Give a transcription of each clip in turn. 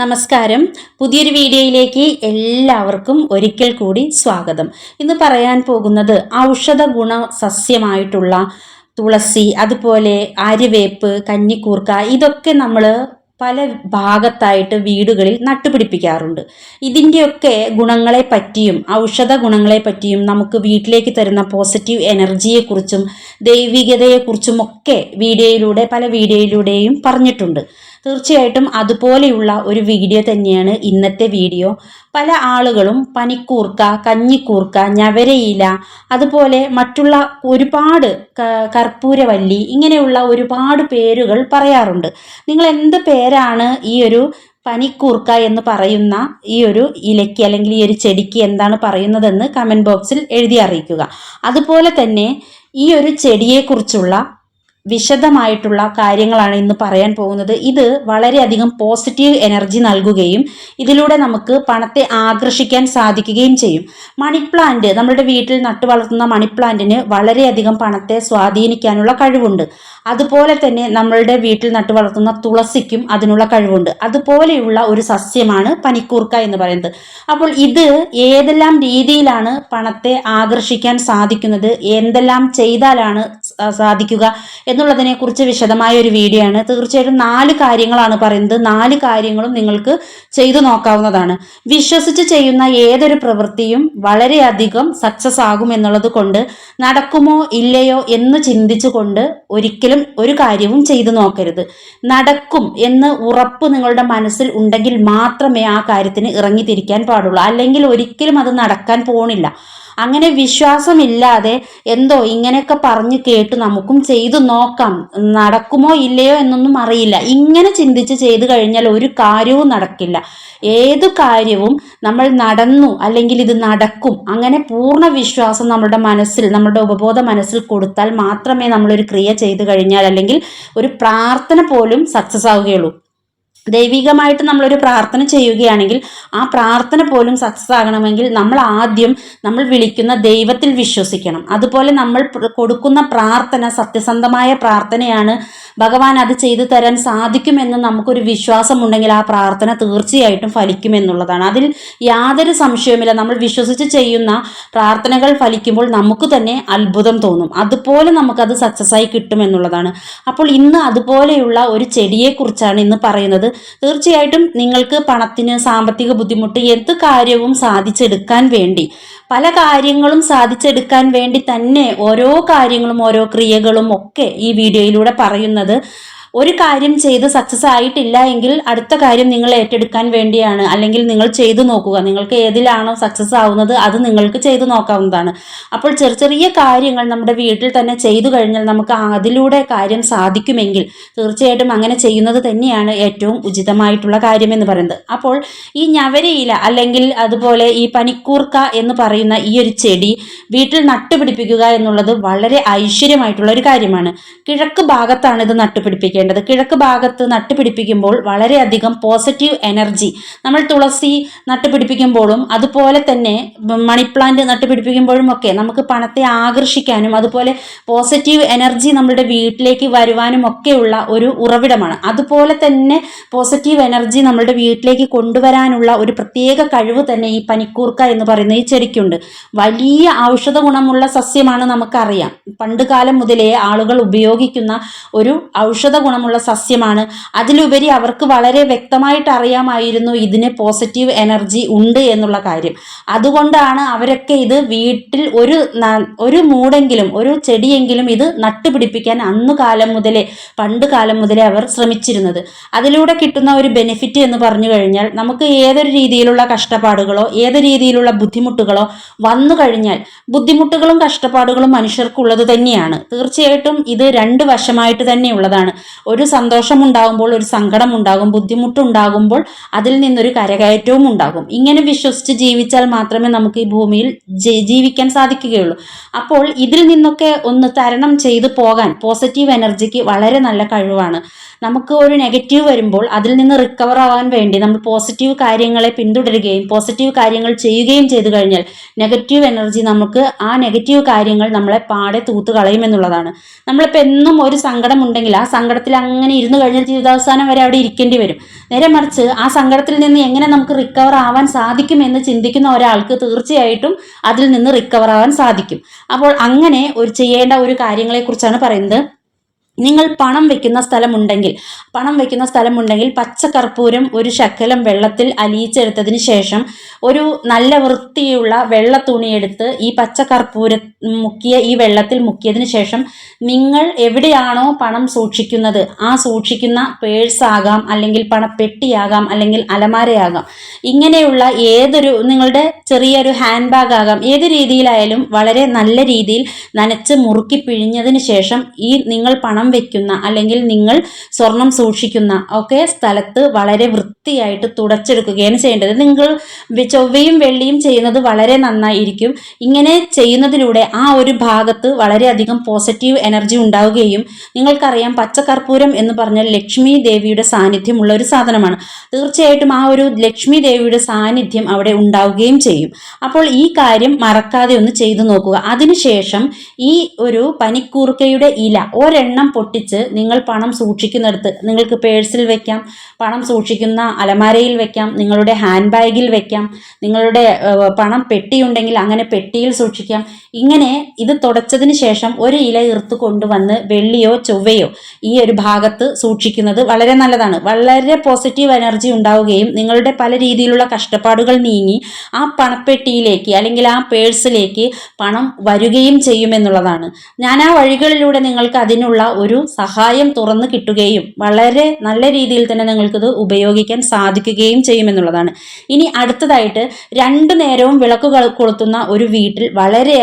നമസ്കാരം. പുതിയൊരു വീഡിയോയിലേക്ക് എല്ലാവർക്കും ഒരിക്കൽ കൂടി സ്വാഗതം. ഇന്ന് പറയാൻ പോകുന്നത് ഔഷധ ഗുണ സസ്യമായിട്ടുള്ള തുളസി അതുപോലെ ആര്യവേപ്പ് കഞ്ഞിക്കൂർക്ക ഇതൊക്കെ നമ്മൾ പല ഭാഗത്തായിട്ട് വീടുകളിൽ നട്ടുപിടിപ്പിക്കാറുണ്ട്. ഇതിന്റെയൊക്കെ ഗുണങ്ങളെ പറ്റിയും ഔഷധ ഗുണങ്ങളെ പറ്റിയും നമുക്ക് വീട്ടിലേക്ക് തരുന്ന പോസിറ്റീവ് എനർജിയെക്കുറിച്ചും ദൈവികതയെക്കുറിച്ചും ഒക്കെ വീഡിയോയിലൂടെ പല വീഡിയോയിലൂടെയും പറഞ്ഞിട്ടുണ്ട്. തീർച്ചയായിട്ടും അതുപോലെയുള്ള ഒരു വീഡിയോ തന്നെയാണ് ഇന്നത്തെ വീഡിയോ. പല ആളുകളും പനിക്കൂർക്ക കഞ്ഞിക്കൂർക്ക ഞവരയില അതുപോലെ മറ്റുള്ള ഒരുപാട് കർപ്പൂരവല്ലി ഇങ്ങനെയുള്ള ഒരുപാട് പേരുകൾ പറയാറുണ്ട്. നിങ്ങൾ എന്ത് പേരാണ് ഈ ഒരു പനിക്കൂർക്ക എന്ന് പറയുന്ന ഈ ഒരു ഇലയ്ക്ക് അല്ലെങ്കിൽ ഈ ഒരു ചെടിക്ക് എന്താണ് പറയുന്നതെന്ന് കമന്റ് ബോക്സിൽ എഴുതി അറിയിക്കുക. അതുപോലെ തന്നെ ഈ ഒരു ചെടിയെക്കുറിച്ചുള്ള വിശദമായിട്ടുള്ള കാര്യങ്ങളാണ് ഇന്ന് പറയാൻ പോകുന്നത്. ഇത് വളരെയധികം പോസിറ്റീവ് എനർജി നൽകുകയും ഇതിലൂടെ നമുക്ക് പണത്തെ ആകർഷിക്കാൻ സാധിക്കുകയും ചെയ്യും. മണി പ്ലാന്റ് നമ്മുടെ വീട്ടിൽ നട്ടു വളർത്തുന്ന മണി പ്ലാന്റിന് വളരെയധികം പണത്തെ സ്വാധീനിക്കാനുള്ള കഴിവുണ്ട്. അതുപോലെ തന്നെ നമ്മളുടെ വീട്ടിൽ നട്ടു വളർത്തുന്ന തുളസിക്കും അതിനുള്ള കഴിവുണ്ട്. അതുപോലെയുള്ള ഒരു സസ്യമാണ് പനിക്കൂർക്ക എന്ന് പറയുന്നത്. അപ്പോൾ ഇത് ഏതെല്ലാം രീതിയിലാണ് പണത്തെ ആകർഷിക്കാൻ സാധിക്കുന്നത്? എന്തെല്ലാം ചെയ്താലാണ് സാധിക്കുക എന്നുള്ളതിനെ കുറിച്ച് വിശദമായ ഒരു വീഡിയോ ആണ്. തീർച്ചയായിട്ടും നാല് കാര്യങ്ങളാണ് പറയുന്നത്. നാല് കാര്യങ്ങളും നിങ്ങൾക്ക് ചെയ്തു നോക്കാവുന്നതാണ്. വിശ്വസിച്ച് ചെയ്യുന്ന ഏതൊരു പ്രവൃത്തിയും വളരെയധികം സക്സസ് ആകും എന്നുള്ളത് കൊണ്ട് നടക്കുമോ ഇല്ലയോ എന്ന് ചിന്തിച്ചുകൊണ്ട് ഒരിക്കലും ഒരു കാര്യവും ചെയ്തു നോക്കരുത്. നടക്കും എന്ന് ഉറപ്പ് നിങ്ങളുടെ മനസ്സിൽ ഉണ്ടെങ്കിൽ മാത്രമേ ആ കാര്യത്തിന് ഇറങ്ങിത്തിരിക്കാൻ പാടുള്ളൂ. അല്ലെങ്കിൽ ഒരിക്കലും അത് നടക്കാൻ പോണില്ല. അങ്ങനെ വിശ്വാസമില്ലാതെ എന്തോ ഇങ്ങനെയൊക്കെ പറഞ്ഞ് കേട്ട് നമുക്കും ചെയ്തു നോക്കാം. നടക്കുമോ ഇല്ലയോ എന്നൊന്നും അറിയില്ല. ഇങ്ങനെ ചിന്തിച്ച് ചെയ്തു കഴിഞ്ഞാൽ ഒരു കാര്യവും നടക്കില്ല. ഏതു കാര്യവും നമ്മൾ നടന്നു അല്ലെങ്കിൽ ഇത് നടക്കും. അങ്ങനെ പൂർണ വിശ്വാസം നമ്മുടെ മനസ്സിൽ നമ്മുടെ ഉപബോധ മനസ്സിൽ കൊടുത്താൽ മാത്രമേ നമ്മളൊരു ക്രിയ ചെയ്തു കഴിഞ്ഞാൽ അല്ലെങ്കിൽ ഒരു പ്രാർത്ഥന പോലും സക്സസ് ആവുകയുള്ളൂ. ദൈവികമായിട്ട് നമ്മളൊരു പ്രാർത്ഥന ചെയ്യുകയാണെങ്കിൽ ആ പ്രാർത്ഥന പോലും സക്സസ് ആകണമെങ്കിൽ നമ്മൾ ആദ്യം നമ്മൾ വിളിക്കുന്ന ദൈവത്തിൽ വിശ്വസിക്കണം. അതുപോലെ നമ്മൾ കൊടുക്കുന്ന പ്രാർത്ഥന സത്യസന്ധമായ പ്രാർത്ഥനയാണ് ഭഗവാൻ അത് ചെയ്തു തരാൻ സാധിക്കുമെന്ന് നമുക്കൊരു വിശ്വാസമുണ്ടെങ്കിൽ ആ പ്രാർത്ഥന തീർച്ചയായിട്ടും ഫലിക്കുമെന്നുള്ളതാണ്. അതിൽ യാതൊരു സംശയവുമില്ല. നമ്മൾ വിശ്വസിച്ച് ചെയ്യുന്ന പ്രാർത്ഥനകൾ ഫലിക്കുമ്പോൾ നമുക്ക് തന്നെ അത്ഭുതം തോന്നും. അതുപോലെ നമുക്കത് സക്സസ് ആയി കിട്ടുമെന്നുള്ളതാണ്. അപ്പോൾ ഇന്ന് അതുപോലെയുള്ള ഒരു ചെടിയെക്കുറിച്ചാണ് ഇന്ന് പറയുന്നത്. തീർച്ചയായിട്ടും നിങ്ങൾക്ക് പണത്തിന് സാമ്പത്തിക ബുദ്ധിമുട്ട് എന്ത് കാര്യവും സാധിച്ചെടുക്കാൻ വേണ്ടി പല കാര്യങ്ങളും സാധിച്ചെടുക്കാൻ വേണ്ടി തന്നെ ഓരോ കാര്യങ്ങളും ഓരോ ക്രിയകളും ഒക്കെ ഈ വീഡിയോയിലൂടെ പറയുന്നത് ഒരു കാര്യം ചെയ്ത് സക്സസ് ആയിട്ടില്ല എങ്കിൽ അടുത്ത കാര്യം നിങ്ങൾ ഏറ്റെടുക്കാൻ വേണ്ടിയാണ്. അല്ലെങ്കിൽ നിങ്ങൾ ചെയ്തു നോക്കുക. നിങ്ങൾക്ക് ഏതിലാണോ സക്സസ് ആവുന്നത് അത് നിങ്ങൾക്ക് ചെയ്തു നോക്കാവുന്നതാണ്. അപ്പോൾ ചെറിയ ചെറിയ കാര്യങ്ങൾ നമ്മുടെ വീട്ടിൽ തന്നെ ചെയ്തു കഴിഞ്ഞാൽ നമുക്ക് അതിലൂടെ കാര്യം സാധിക്കുമെങ്കിൽ തീർച്ചയായിട്ടും അങ്ങനെ ചെയ്യുന്നത് തന്നെയാണ് ഏറ്റവും ഉചിതമായിട്ടുള്ള കാര്യം എന്ന് പറയുന്നത്. അപ്പോൾ ഈ ഞവരയില അല്ലെങ്കിൽ അതുപോലെ ഈ പനിക്കൂർക്ക എന്ന് പറയുന്ന ഈ ഒരു ചെടി വീട്ടിൽ നട്ടുപിടിപ്പിക്കുക എന്നുള്ളത് വളരെ ഐശ്വര്യമായിട്ടുള്ള ഒരു കാര്യമാണ്. കിഴക്ക് ഭാഗത്താണ് ഇത് നട്ടുപിടിപ്പിക്കേണ്ടത് കിഴക്ക് ഭാഗത്ത് നട്ടുപിടിപ്പിക്കുമ്പോൾ വളരെയധികം പോസിറ്റീവ് എനർജി നമ്മൾ തുളസി നട്ടുപിടിപ്പിക്കുമ്പോഴും അതുപോലെ തന്നെ മണിപ്ലാന്റ് നട്ടുപിടിപ്പിക്കുമ്പോഴും ഒക്കെ നമുക്ക് പണത്തെ ആകർഷിക്കാനും അതുപോലെ പോസിറ്റീവ് എനർജി നമ്മുടെ വീട്ടിലേക്ക് വരുവാനും ഒക്കെയുള്ള ഒരു ഉറവിടമാണ്. അതുപോലെ തന്നെ പോസിറ്റീവ് എനർജി നമ്മളുടെ വീട്ടിലേക്ക് കൊണ്ടുവരാനുള്ള ഒരു പ്രത്യേക കഴിവ് തന്നെ ഈ പനിക്കൂർക്ക എന്ന് പറയുന്ന ഈ ചെടിക്കുണ്ട്. വലിയ ഔഷധ ഗുണമുള്ള സസ്യമാണ് നമുക്കറിയാം. പണ്ട് കാലം മുതലേ ആളുകൾ ഉപയോഗിക്കുന്ന ഒരു ഔഷധ ഗുണമുള്ള സസ്യമാണ്. അതിലുപരി അവർക്ക് വളരെ വ്യക്തമായിട്ട് അറിയാമായിരുന്നു ഇതിന് പോസിറ്റീവ് എനർജി ഉണ്ട് എന്നുള്ള കാര്യം. അതുകൊണ്ടാണ് അവരൊക്കെ ഇത് വീട്ടിൽ ഒരു ഒരു മൂടെങ്കിലും ഒരു ചെടിയെങ്കിലും ഇത് നട്ടുപിടിപ്പിക്കാൻ അന്നു കാലം മുതലേ പണ്ട് കാലം മുതലേ അവർ ശ്രമിച്ചിരുന്നത്. അതിലൂടെ കിട്ടുന്ന ഒരു ബെനിഫിറ്റ് എന്ന് പറഞ്ഞു കഴിഞ്ഞാൽ നമുക്ക് ഏതൊരു രീതിയിലുള്ള കഷ്ടപ്പാടുകളോ ഏത് രീതിയിലുള്ള ബുദ്ധിമുട്ടുകളോ വന്നു കഴിഞ്ഞാൽ ബുദ്ധിമുട്ടുകളും കഷ്ടപ്പാടുകളും മനുഷ്യർക്കുള്ളത് തന്നെയാണ്. തീർച്ചയായിട്ടും ഇത് രണ്ട് വശമായിട്ട് തന്നെയുള്ളതാണ് ഒരു സന്തോഷം ഉണ്ടാകുമ്പോൾ ഒരു സങ്കടം ഉണ്ടാകും ബുദ്ധിമുട്ടുണ്ടാകുമ്പോൾ അതിൽ നിന്നൊരു കരകയറ്റവും ഉണ്ടാകും. ഇങ്ങനെ വിശ്വസിച്ച് ജീവിച്ചാൽ മാത്രമേ നമുക്ക് ഈ ഭൂമിയിൽ ജീവിക്കാൻ സാധിക്കുകയുള്ളൂ. അപ്പോൾ ഇതിൽ നിന്നൊക്കെ ഒന്ന് തരണം ചെയ്തു പോകാൻ പോസിറ്റീവ് എനർജിക്ക് വളരെ നല്ല കഴിവാണ്. നമുക്ക് ഒരു നെഗറ്റീവ് വരുമ്പോൾ അതിൽ നിന്ന് റിക്കവർ ആവാൻ വേണ്ടി നമ്മൾ പോസിറ്റീവ് കാര്യങ്ങളെ പിന്തുടരുകയും പോസിറ്റീവ് കാര്യങ്ങൾ ചെയ്യുകയും ചെയ്തു കഴിഞ്ഞാൽ നെഗറ്റീവ് എനർജി നമുക്ക് ആ നെഗറ്റീവ് കാര്യങ്ങൾ നമ്മളെ പാടെ തൂത്ത് കളയുമെന്നുള്ളതാണ് നമ്മളിപ്പോൾ എന്നും ഒരു സങ്കടം ഉണ്ടെങ്കിൽ ആ സങ്കടത്തിൽ സങ്കടത്തിൽ അങ്ങനെ ഇരുന്ന് കഴിഞ്ഞാൽ ജീവിതാവസാനം വരെ അവിടെ ഇരിക്കേണ്ടി വരും. നേരെ മറിച്ച് ആ സങ്കടത്തിൽ നിന്ന് എങ്ങനെ നമുക്ക് റിക്കവർ ആവാൻ സാധിക്കും എന്ന് ചിന്തിക്കുന്ന ഒരാൾക്ക് തീർച്ചയായിട്ടും അതിൽ നിന്ന് റിക്കവർ ആവാൻ സാധിക്കും. അപ്പോൾ അങ്ങനെ ഒരു ചെയ്യേണ്ട ഒരു കാര്യങ്ങളെക്കുറിച്ചാണ് പറയുന്നത്. നിങ്ങൾ പണം വെക്കുന്ന സ്ഥലമുണ്ടെങ്കിൽ പണം വെക്കുന്ന സ്ഥലമുണ്ടെങ്കിൽ പച്ചക്കർപ്പൂരം ഒരു ശക്കലം വെള്ളത്തിൽ അലിയിച്ചെടുത്തതിന് ശേഷം ഒരു നല്ല വൃത്തിയുള്ള വെള്ള തുണിയെടുത്ത് ഈ പച്ചക്കർപ്പൂര മുക്കിയ ഈ വെള്ളത്തിൽ മുക്കിയതിന് ശേഷം നിങ്ങൾ എവിടെയാണോ പണം സൂക്ഷിക്കുന്നത് ആ സൂക്ഷിക്കുന്ന പേഴ്സ് ആകാം അല്ലെങ്കിൽ പണപ്പെട്ടിയാകാം അല്ലെങ്കിൽ അലമാരയാകാം. ഇങ്ങനെയുള്ള ഏതൊരു നിങ്ങളുടെ ചെറിയൊരു ഹാൻഡ് ബാഗ് ആകാം ഏത് രീതിയിലായാലും വളരെ നല്ല രീതിയിൽ നനച്ച് മുറുക്കി പിഴിഞ്ഞതിന് ശേഷം ഈ നിങ്ങൾ പണം വെക്കുന്ന അല്ലെങ്കിൽ നിങ്ങൾ സ്വർണം സൂക്ഷിക്കുന്ന ഒക്കെ സ്ഥലത്ത് വളരെ വൃത്തിയായിട്ട് തുടച്ചെടുക്കുകയാണ് ചെയ്യേണ്ടത്. നിങ്ങൾ ചൊവ്വയും വെള്ളിയും ചെയ്യുന്നത് വളരെ നന്നായിരിക്കും. ഇങ്ങനെ ചെയ്യുന്നതിലൂടെ ആ ഒരു ഭാഗത്ത് വളരെയധികം പോസിറ്റീവ് എനർജി ഉണ്ടാവുകയും നിങ്ങൾക്കറിയാം പച്ചക്കർപ്പൂരം എന്ന് പറഞ്ഞാൽ ലക്ഷ്മി ദേവിയുടെ സാന്നിധ്യമുള്ള ഒരു സാധനമാണ്. തീർച്ചയായിട്ടും ആ ഒരു ലക്ഷ്മി ദേവിയുടെ സാന്നിധ്യം അവിടെ ഉണ്ടാവുകയും ചെയ്യും. അപ്പോൾ ഈ കാര്യം മറക്കാതെ ഒന്ന് ചെയ്തു നോക്കുക. അതിനുശേഷം ഈ ഒരു പനിക്കൂർക്കയുടെ ഇല ഒരെണ്ണം പൊട്ടിച്ച് നിങ്ങൾ പണം സൂക്ഷിക്കുന്നിടത്ത് നിങ്ങൾക്ക് പേഴ്സിൽ വെക്കാം പണം സൂക്ഷിക്കുന്ന അലമാരയിൽ വെക്കാം നിങ്ങളുടെ ഹാൻഡ് ബാഗിൽ വെക്കാം നിങ്ങളുടെ പണം പെട്ടിയുണ്ടെങ്കിൽ അങ്ങനെ പെട്ടിയിൽ സൂക്ഷിക്കാം. ഇങ്ങനെ ഇത് തുടച്ചതിന് ശേഷം ഒരു ഇല ഇർത്ത് കൊണ്ടുവന്ന് വെള്ളിയോ ചൊവ്വയോ ഈ ഒരു ഭാഗത്ത് സൂക്ഷിക്കുന്നത് വളരെ നല്ലതാണ്. വളരെ പോസിറ്റീവ് എനർജി ഉണ്ടാവുകയും നിങ്ങളുടെ പല രീതിയിലുള്ള കഷ്ടപ്പാടുകൾ നീങ്ങി ആ പണപ്പെട്ടിയിലേക്ക് അല്ലെങ്കിൽ ആ പേഴ്സിലേക്ക് പണം വരികയും ചെയ്യുമെന്നുള്ളതാണ്. ഞാൻ ആ വഴികളിലൂടെ നിങ്ങൾക്ക് അതിനുള്ള ഒരു സഹായം തുറന്നു കിട്ടുകയും വളരെ നല്ല രീതിയിൽ തന്നെ നിങ്ങൾക്കിത് ഉപയോഗിക്കാൻ സാധിക്കുകയും ചെയ്യുമെന്നുള്ളതാണ്. ഇനി അടുത്തതായിട്ട് രണ്ടു നേരവും വിളക്ക് കൊളുത്തുന്ന ഒരു വീട്ടിൽ വളരെ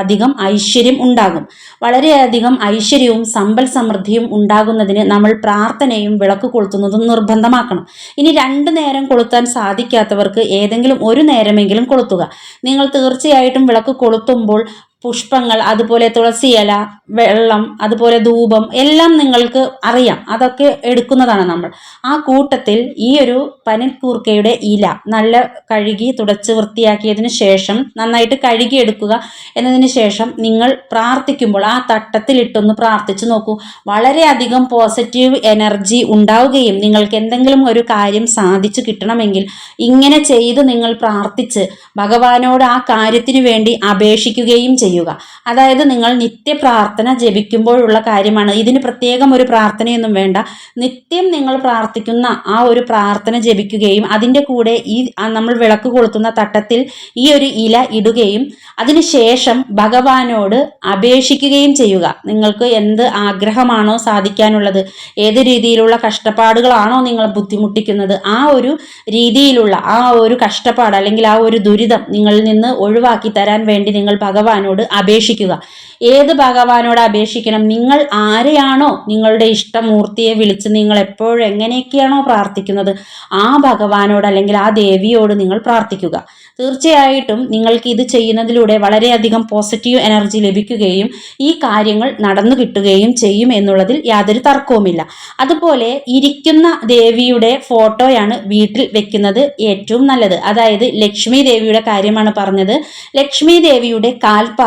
അധികം ഐശ്വര്യം ഉണ്ടാകും. വളരെയധികം ഐശ്വര്യവും സമ്പൽ സമൃദ്ധിയും ഉണ്ടാകുന്നതിന് നമ്മൾ പ്രാർത്ഥനയും വിളക്ക് കൊളുത്തുന്നതും നിർബന്ധമാക്കണം. ഇനി രണ്ടു നേരം കൊളുത്താൻ സാധിക്കാത്തവർക്ക് ഏതെങ്കിലും ഒരു നേരമെങ്കിലും കൊളുത്തുക. നിങ്ങൾ തീർച്ചയായിട്ടും വിളക്ക് കൊളുത്തുമ്പോൾ പുഷ്പങ്ങൾ അതുപോലെ തുളസിയില വെള്ളം അതുപോലെ ധൂപം എല്ലാം നിങ്ങൾക്ക് അറിയാം. അതൊക്കെ എടുക്കുന്നതാണ് നമ്മൾ. ആ കൂട്ടത്തിൽ ഈ ഒരു പനിക്കൂർക്കയുടെ ഇല നല്ല കഴുകി തുടച്ച് വൃത്തിയാക്കിയതിന് ശേഷം നന്നായിട്ട് കഴുകി എടുക്കുക എന്നതിന് ശേഷം നിങ്ങൾ പ്രാർത്ഥിക്കുമ്പോൾ ആ തട്ടത്തിലിട്ടൊന്ന് പ്രാർത്ഥിച്ചു നോക്കൂ. വളരെയധികം പോസിറ്റീവ് എനർജി ഉണ്ടാവുകയും നിങ്ങൾക്ക് എന്തെങ്കിലും ഒരു കാര്യം സാധിച്ചു കിട്ടണമെങ്കിൽ ഇങ്ങനെ ചെയ്ത് നിങ്ങൾ പ്രാർത്ഥിച്ച് ഭഗവാനോട് ആ കാര്യത്തിന് വേണ്ടി അപേക്ഷിക്കുകയും ചെയ്യും. ചെയ്യുക. അതായത് നിങ്ങൾ നിത്യ പ്രാർത്ഥന ജപിക്കുമ്പോഴുള്ള കാര്യമാണ്. ഇതിന് പ്രത്യേകം ഒരു പ്രാർത്ഥനയൊന്നും വേണ്ട. നിത്യം നിങ്ങൾ പ്രാർത്ഥിക്കുന്ന ആ ഒരു പ്രാർത്ഥന ജപിക്കുകയും അതിന്റെ കൂടെ ഈ നമ്മൾ വിളക്ക് കൊളുത്തുന്ന തട്ടത്തിൽ ഈ ഒരു ഇല ഇടുകയും അതിനുശേഷം ഭഗവാനോട് അപേക്ഷിക്കുകയും ചെയ്യുക. നിങ്ങൾക്ക് എന്ത് ആഗ്രഹമാണോ സാധിക്കാനുള്ളത് ഏത് രീതിയിലുള്ള കഷ്ടപ്പാടുകളാണോ നിങ്ങൾ ബുദ്ധിമുട്ടിക്കുന്നത് ആ ഒരു രീതിയിലുള്ള ആ ഒരു കഷ്ടപ്പാട് അല്ലെങ്കിൽ ആ ഒരു ദുരിതം നിങ്ങളിൽ നിന്ന് ഒഴിവാക്കി തരാൻ വേണ്ടി നിങ്ങൾ ഭഗവാനോട് അപേക്ഷിക്കുക. ഏത് ഭഗവാനോട് അപേക്ഷിക്കണം? നിങ്ങൾ ആരെയാണോ നിങ്ങളുടെ ഇഷ്ടമൂർത്തിയെ വിളിച്ച് നിങ്ങൾ എപ്പോഴും എങ്ങനെയൊക്കെയാണോ പ്രാർത്ഥിക്കുന്നത് ആ ഭഗവാനോട് അല്ലെങ്കിൽ ആ ദേവിയോട് നിങ്ങൾ പ്രാർത്ഥിക്കുക. തീർച്ചയായിട്ടും നിങ്ങൾക്ക് ഇത് ചെയ്യുന്നതിലൂടെ വളരെയധികം പോസിറ്റീവ് എനർജി ലഭിക്കുകയും ഈ കാര്യങ്ങൾ നടന്നു കിട്ടുകയും ചെയ്യും എന്നുള്ളതിൽ യാതൊരു തർക്കവുമില്ല. അതുപോലെ ഇരിക്കുന്ന ദേവിയുടെ ഫോട്ടോയാണ് വീട്ടിൽ വെക്കുന്നത് ഏറ്റവും നല്ലത്. അതായത് ലക്ഷ്മി ദേവിയുടെ കാര്യമാണ് പറഞ്ഞത്. ലക്ഷ്മി ദേവിയുടെ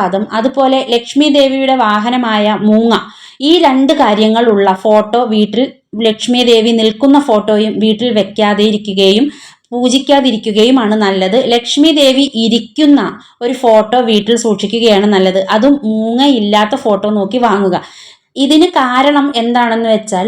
കാൽപാദം അതുപോലെ ലക്ഷ്മി ദേവിയുടെ വാഹനമായ മൂങ്ങ. ഈ രണ്ട് കാര്യങ്ങളുള്ള ഫോട്ടോ വീട്ടിൽ ലക്ഷ്മി ദേവി നിൽക്കുന്ന ഫോട്ടോയും വീട്ടിൽ വെക്കാതെ ഇരിക്കുകയും പൂജിക്കാതിരിക്കുകയുമാണ് നല്ലത്. ലക്ഷ്മി ദേവി ഇരിക്കുന്ന ഒരു ഫോട്ടോ വീട്ടിൽ സൂക്ഷിക്കുകയാണ് നല്ലത്. അതും മൂങ്ങയില്ലാത്ത ഫോട്ടോ നോക്കി വാങ്ങുക. ഇതിന് കാരണം എന്താണെന്ന് വെച്ചാൽ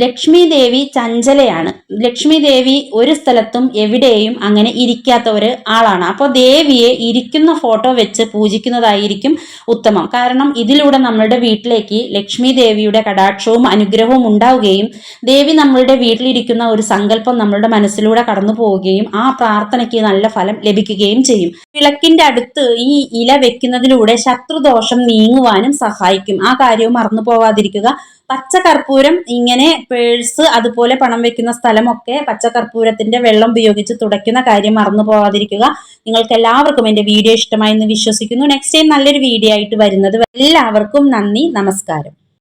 ലക്ഷ്മി ദേവി ചഞ്ചലയാണ്. ലക്ഷ്മി ദേവി ഒരു സ്ഥലത്തും എവിടെയും അങ്ങനെ ഇരിക്കാത്ത ഒരു ആളാണ്. അപ്പോൾ ദേവിയെ ഇരിക്കുന്ന ഫോട്ടോ വെച്ച് പൂജിക്കുന്നതായിരിക്കും ഉത്തമം. കാരണം ഇതിലൂടെ നമ്മളുടെ വീട്ടിലേക്ക് ലക്ഷ്മി ദേവിയുടെ കടാക്ഷവും അനുഗ്രഹവും ഉണ്ടാവുകയും ദേവി നമ്മളുടെ വീട്ടിലിരിക്കുന്ന ഒരു സങ്കല്പം നമ്മളുടെ മനസ്സിലൂടെ കടന്നു പോവുകയും ആ പ്രാർത്ഥനയ്ക്ക് നല്ല ഫലം ലഭിക്കുകയും ചെയ്യും. വിളക്കിന്റെ അടുത്ത് ഈ ഇല വെക്കുന്നതിലൂടെ ശത്രുദോഷം നീങ്ങുവാനും സഹായിക്കും. ആ കാര്യവും മറന്നു പോവാതിരിക്കുക പച്ചകർപ്പൂരം ഇങ്ങനെ പേഴ്സ് അതുപോലെ പണം വെക്കുന്ന സ്ഥലമൊക്കെ പച്ചകർപ്പൂരത്തിന്റെ വെള്ളം ഉപയോഗിച്ച് തുടയ്ക്കുന്ന കാര്യം മറന്നു പോവാതിരിക്കുക. നിങ്ങൾക്ക് എല്ലാവർക്കും എന്റെ വീഡിയോ ഇഷ്ടമായി എന്ന് വിശ്വസിക്കുന്നു. നെക്സ്റ്റ് ടൈം നല്ലൊരു വീഡിയോ ആയിട്ട് വരുന്നത് എല്ലാവർക്കും നന്ദി നമസ്കാരം.